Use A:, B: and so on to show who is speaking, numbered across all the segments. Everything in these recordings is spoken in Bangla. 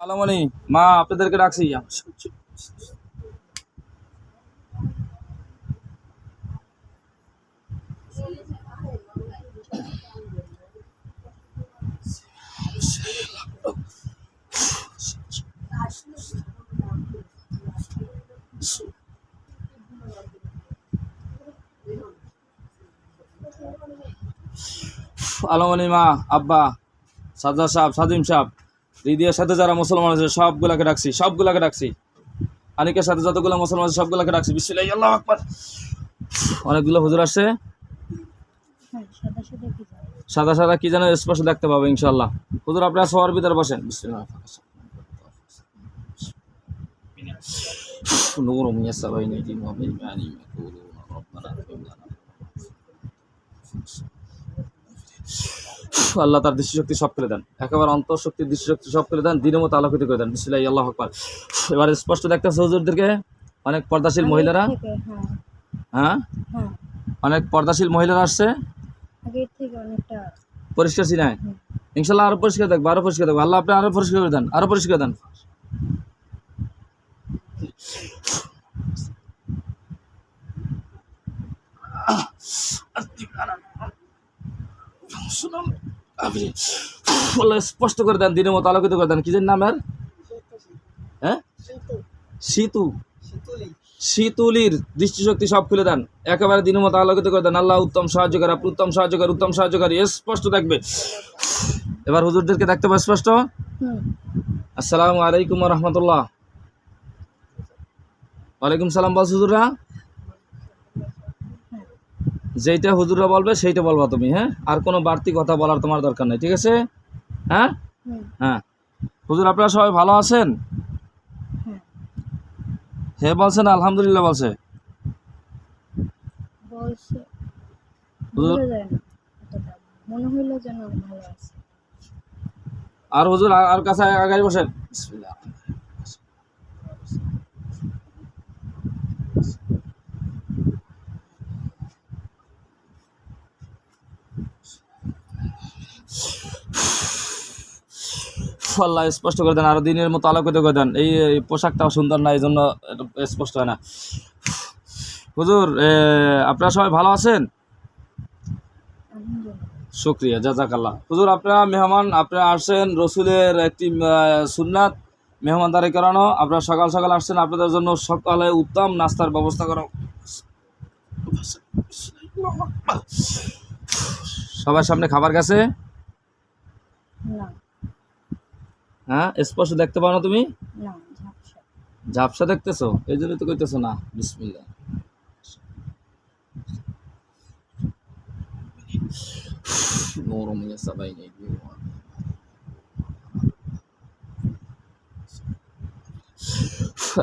A: আলামনি মা আপনাদেরকে রাখছি আলমনি মা আব্বা সাজা সাহেব সাজিম সাহেব। রিদিয়ার সাথে যারা মুসলমান আছে সবগুলাকে ডাকছি সবগুলাকে ডাকছি আনিকের সাথে যতগুলো মুসলমান আছে সবগুলাকে ডাকছি বিসমিল্লাহি আল্লাহু আকবার অনেকগুলো হুজুর আসছে
B: হ্যাঁ সাদা সাদা কি যায়
A: সাদা সাদা কি যেন স্পষ্ট দেখতে পাবে ইনশাল্লাহ হুজুর আপনারা সবার ভিতরে বসেন বিসমিল্লাহ نور يسر بين أيديهم وبأيمانهم يقولون ربنا اغفر لنا আল্লাহ তার দৃষ্টিশক্তি সব ফেলে দেন। একেবারে অন্তঃশক্তির দৃষ্টিশক্তি সব ফেলে দেন দিনের মতো আলোকিত করে দেন। বিসমিল্লাহ আল্লাহ আকবার। এবার স্পষ্ট দেখতেছে হুজুরদেরকে অনেক পর্দাশীল মহিলারা।
B: হ্যাঁ।
A: হ্যাঁ?
B: হ্যাঁ।
A: অনেক পর্দাশীল মহিলারা আসছে। পরিষ্কার চিনায় ইনশাল্লাহ আরও পরিষ্কার দেখব আরও পরিষ্কার দেখব। আল্লাহ আপনি আরও পরিষ্কার করে দেন আরও পরিষ্কার দেন। আল্লাহ স্পষ্ট করে দেন দিনের মতো আলোকিত করে দেন। কি যেন নাম এর? হ্যাঁ? শীতু শীতুলির দৃষ্টিশক্তি সব খুলে দেন। একেবারে দিনের মতো আলোকিত করে দেন। আল্লাহ উত্তম সাহায্যকার আপনি উত্তম সাহায্যকার উত্তম সাহায্যকারী। স্পষ্ট দেখবে এবার হুজুরদেরকে দেখতে পাবে স্পষ্ট? আসসালামু আলাইকুম রহমতুল্লাহ। ওয়ালাইকুম সালাম বল হুজুররা। যেইটা হুজুররা বলবে সেইটা বলবা তুমি হ্যাঁ? আর কোনো বাড়তি কথা বলার তোমার দরকার নেই ঠিক আছে? হ্যাঁ? হ্যাঁ। হুজুর আপনারা সবাই ভালো আছেন?
B: হ্যাঁ
A: হে বলছেন আলহামদুলিল্লাহ বলছে। হুজুর- আর হুজুর আর- আর কাছে আগাই বসেন। বিসমিল্লাহ। আল্লাহ স্পষ্ট করে দেন আরও দিনের মতো আলোকিত করে দেন। এই পোশাকটাও সুন্দর না এই জন্য স্পষ্ট হয় না। হুজুর আপনারা সবাই ভালো আছেন? শুক্রিয়া জাজাকাল্লাহ। হুজুর আপনারা মেহমান আপনারা আসছেন রসুলের একটি সুন্নাত মেহমানদারি করানো। আপনারা সকাল সকাল আসছেন আপনাদের জন্য সকালে উত্তম নাস্তার ব্যবস্থা করা। সবার সামনে খাবার গেছে?
B: না।
A: হ্যাঁ স্পষ্ট দেখতে পাও না তুমি?
B: না ঝাপসা।
A: ঝাপসা দেখতেছো? এই জন্য তো কইতেছো না। বিসমিল্লাহ। নরম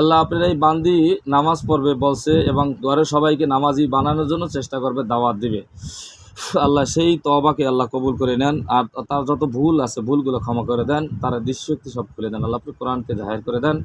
A: আল্লাহ আপনার এই বান্দি নামাজ পড়বে বলছে এবং ঘরের সবাইকে নামাজি বানানোর জন্য চেষ্টা করবে দাওয়াত দিবে। আল্লাহ সেই তবাকে আল্লাহ কবুল করে নেন, আর তার যত ভুল আছে, ভুলগুলো ক্ষমা করে দেন, তারা দৃশ্যক্তি সব খুলে দেন। আল্লাহ আপনি কোরআনকে জাহের করে দেন।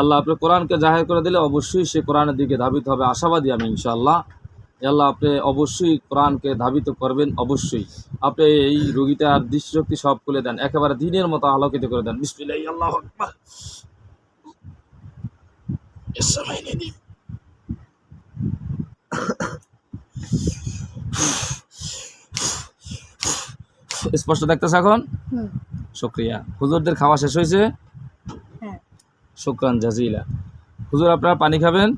A: আল্লাহ আপনি কোরআনকে জাহের করে দিলে অবশ্যই সে কোরআনের দিকে ধাবিত হবে। আশাবাদী আমি, ইনশাআল্লাহ। আল্লাহ, আপনি অবশ্যই কোরআনকে ধাবিত করবেন, অবশ্যই। আপনি এই রুগীটার দৃশ্যশক্তি সব খুলে দেন, একেবারে দিনের মতো আলোকিত করে দেন। স্পষ্ট দেখতেছে এখন? শুক্রিয়া। হুজুরদের খাওয়া শেষ হয়েছে?
B: হ্যাঁ।
A: শুক্রান জাজিলা। হুজুর আপনারা পানি খাবেন?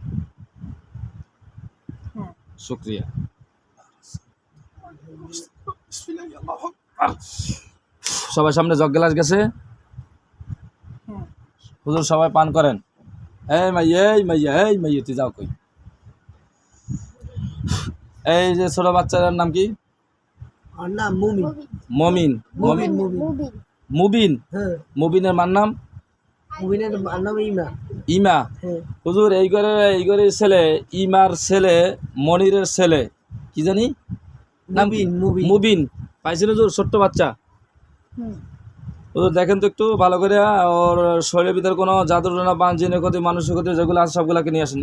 B: হ্যাঁ।
A: শুক্রিয়া। সবার সামনে জগ গ্লাস গেছে?
B: হ্যাঁ।
A: হুজুর সবাই পান করেন। এই মাইয়া এই মাইয়া এই মাইয়া তুই যাও কই? এই যে ছোট বাচ্চাটার নাম কি?
C: আর নাম মুমিন।
A: মমিন।
C: মমিন
A: মুমিন। মুবিন। মুবিনের মার নাম?
C: মুমিনের আর নাম ইমা।
A: ইমা। হুজুর এই ঘরে এই ঘরের ছেলে ইমার ছেলে মনিরের ছেলে। কি জানি? নাম
C: মুবিন মুবিন।
A: মুবিন। হুজুর? ছোট্ট বাচ্চা। হুজুর দেখেন তো একটু ভালো করে ওর শরীরের ভিতরে কোনো জাদুর না বান জিনের ক্ষতি মানুষের ক্ষতি যেগুলো আছে সবগুলাকে নিয়ে আসেন।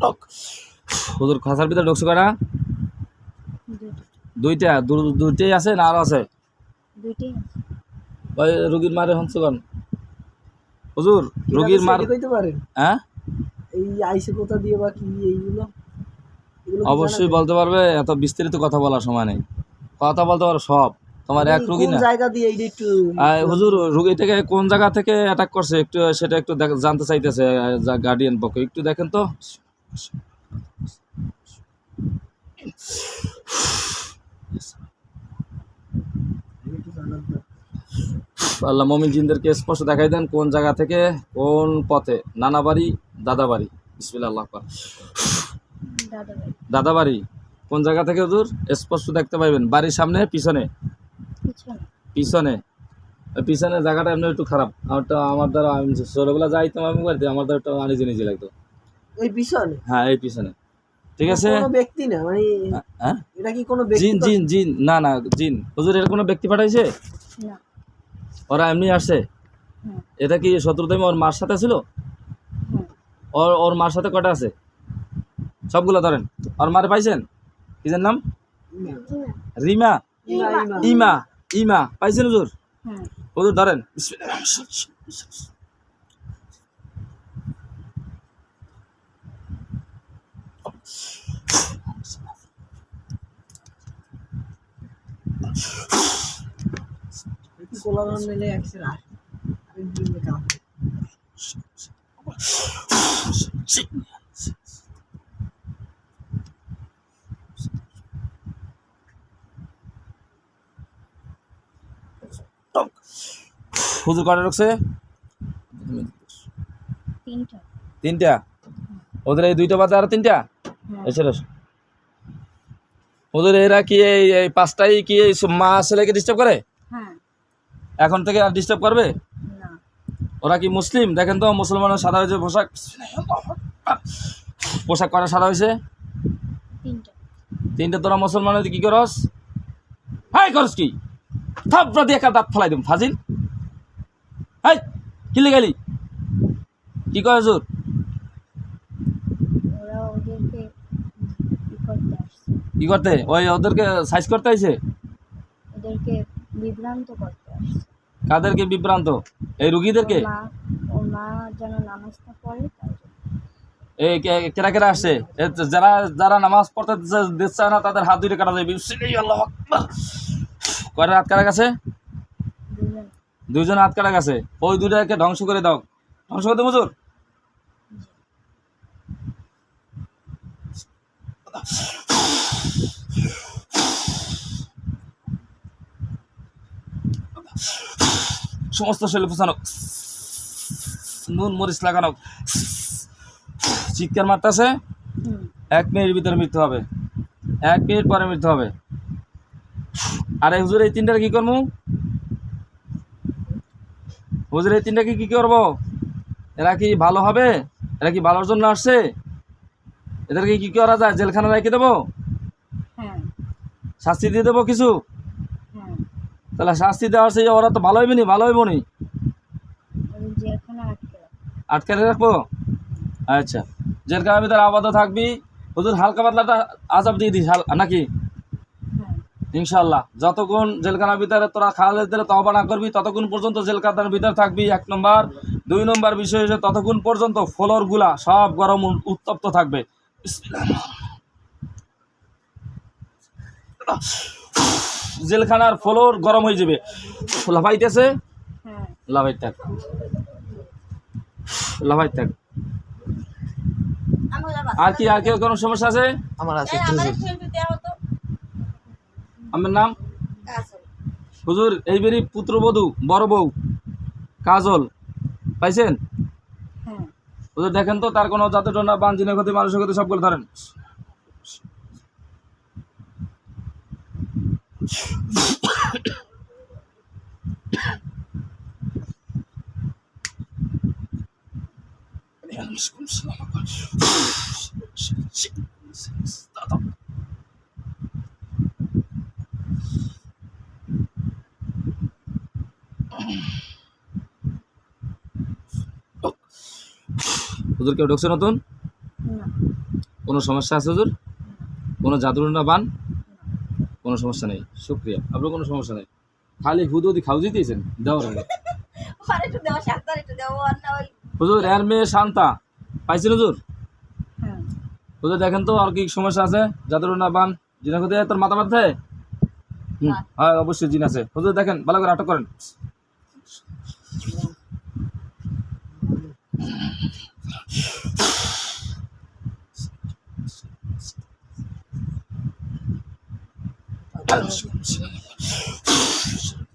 A: টক হুজুর খাসার ভিতরে কয়টা? দুইটা। দুইটাই আছে না আরও আছে?
B: দুইটাই আছে।
A: ওই রুগীর মারে হচ্ছে কোন? হুজুর রুগীর মার
C: কইতে পারেন?
A: হ্যাঁ?
C: এই আইসে কোথা দিয়ে বা কি এইগুলো?
A: অবশ্যই বলতে পারবে এত বিস্তারিত কথা বলার সময় নেই। কথা বলতে পারো সব। তোমার এক
C: এই
A: রুগী না।
C: জায়গা দিয়ে একটু
A: হুজুর রুগীটাকে কোন জায়গা থেকে অ্যাটাক করছে একটু সেটা একটু জানতে চাইতেছে গার্ডিয়ান পক্ষে। একটু দেখেন তো
C: একটু জানার দরকার।
A: আল্লাহ মমিন জিনদেরকে স্পষ্ট দেখাই দেন কোন জায়গা থেকে কোন পথে। নানা বাড়ি দাদা বাড়ি। বিসমিল্লাহ আল্লাহ
B: দাদা
A: বাড়ি। কোন জায়গা থেকে হুজুর? স্পষ্ট দেখতে পাইবেন। বাড়ির সামনে পিছনে?
B: পিছনে।
A: পিছনে। ওই জায়গাটা এমনি একটু খারাপ। আমারটা আমার দ্বারা আমি ছোটোবেলা যাইতাম আমি বাড়িতে আমার দ্বারা একটু আনিজি নিজে লাগতো।
C: ওই পিছনে?
A: হ্যাঁ এই পিছনে। ঠিক আছে?
C: ব্যক্তি না মানে
A: হ্যাঁ?
C: এটা কি কোনো
A: জিন জিন জিন। না না জিন। হুজুর এর কোনো ব্যক্তি পাঠাইছে?
B: না।
A: ওরা এমনি আসছে এটা কি শত্রুতামি ওর মার সাথে ছিল? ওর ওর মার সাথে কটা আছে? সবগুলো ধরেন। ওর মারে পাইছেন? কিসের নাম? রিমা।
C: ইমা, ইমা।
A: পাইছেন হুজুর? হুজুর ধরেন।
C: মেলে একসাথে।
A: হুজুর কটা ঢুকছে?
B: তিনটা।
A: ওদের এই দুইটা বাদে আর তিনটা?
B: হ্যাঁ।
A: এসে ওদের এরা কি এই পাঁচটাই কি এই মা ছেলেকে ডিস্টার্ব করে? এখন থেকে আর ডিস্টার্ব করবে? ওরা কি মুসলিম? দেখেন তো মুসলমানের সাদা হয়েছে পোশাক। পোশাক করা সাদা হয়েছে?
B: তিনটা।
A: তোরা মুসলমান হইতে কি করস? হাই করস কি? থাপড়া দিয়ে একটা দাঁত ফেলাই দিম ফাজিল। হাই কিলে গেলি কি কয়
B: আসছে।
A: কি করতে? ওই ওদেরকে সাইজ করতে আইছে?
B: ওদেরকে বিভ্রান্ত করতে।
A: কাদেরকে বিভ্রান্ত? এই রুগীদেরকে। এই কে- কেরা কেরা আসছে? যারা যারা নামাজ পড়তে দিচ্ছে- না তাদের হাত দুইটা কাটা যাবে। কয়টা হাত কাটা গেছে? দুইজন। হাত কাটা গেছে। ওই দুইটাকে ধ্বংস করে দাও। ধ্বংস করতে মজুর সমস্ত শরীর ফুসানো নুন মরিচ লাগানো। চিৎকার মারতেছে। এক মিনিট ভিতরে মৃত্যু হবে। এক মিনিট পরে মৃত্যু হবে। আরে হুজুর এই তিনটার কি করব হুজুর এই তিনটাকে কি করব? এরা কি ভালো হবে? এরা কি ভালোর জন্য আসছে? এদেরকে কি করা যায়? জেলখানা রেখে দেবো?
B: হ্যাঁ।
A: শাস্তি দিয়ে দেবো কিছু? তাহলে শাস্তি দেওয়া সেই ওরা তো ভালো হইবে নি ভালো হইব নি?
B: আটকে রাখে
A: আটকে রাখব? আচ্ছা। জেলখানার ভিতরে আবদ্ধ থাকবি। হুজুর হালকা পাতলাটা আজাব দিয়ে দিস নাকি?
B: হ্যাঁ।
A: ইনশাল্লাহ যতক্ষণ জেলখানার ভিতরে তোরা খালেদ দিলে তহবা না করবি ততক্ষণ পর্যন্ত জেলখানার ভিতরে থাকবি এক নম্বর। দুই নম্বর বিষয় হচ্ছে ততক্ষণ পর্যন্ত ফ্লোরগুলা সব গরম উত্তপ্ত থাকবে। জেলখানার ফ্লোর গরম হয়ে যাবে। লাফাইতেছে।
B: হ্যাঁ।
A: লাফাই থাক। লাফাই থাক। আর কি আর কেউ কোনো সমস্যা আছে?
C: আমার আছে
A: আমার নাম? হুজুর এইবারই পুত্রবধূ বড় বউ কাজল। পাইছেন?
B: হ্যাঁ।
A: হুজুর দেখেন তো তার কোনো জাতের জন্য বাঞ্জিনের ক্ষতি মানুষের ক্ষতি সবগুলো ধরেন। হুজুর কেউ ঢুকছে নতুন? কোনো সমস্যা আছে হুজুর? কোনো জাদুরনা বান? কোনো সমস্যা নেই শুক্রিয়া। আপনার কোনো সমস্যা নেই? খালি হুদুদি খাও দিতেছেন দেওয়ার আগে।
B: আর একটু দেওয়া সাতবার একটু দেওয়া আর না ওই
A: হুজুর এর মেয়ে শান্তা। পাইছেন হুজুর?
C: হ্যাঁ।
A: হুজুর দেখেন তো আর কি সমস্যা আছে। যাদের না বান জিনা কোথায় তোর মাথা মাথায় হুম হ্যাঁ অবশ্যই জিন আছে। হুজুর দেখেন ভালো করে আটক করেন।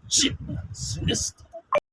A: Shit. Shit.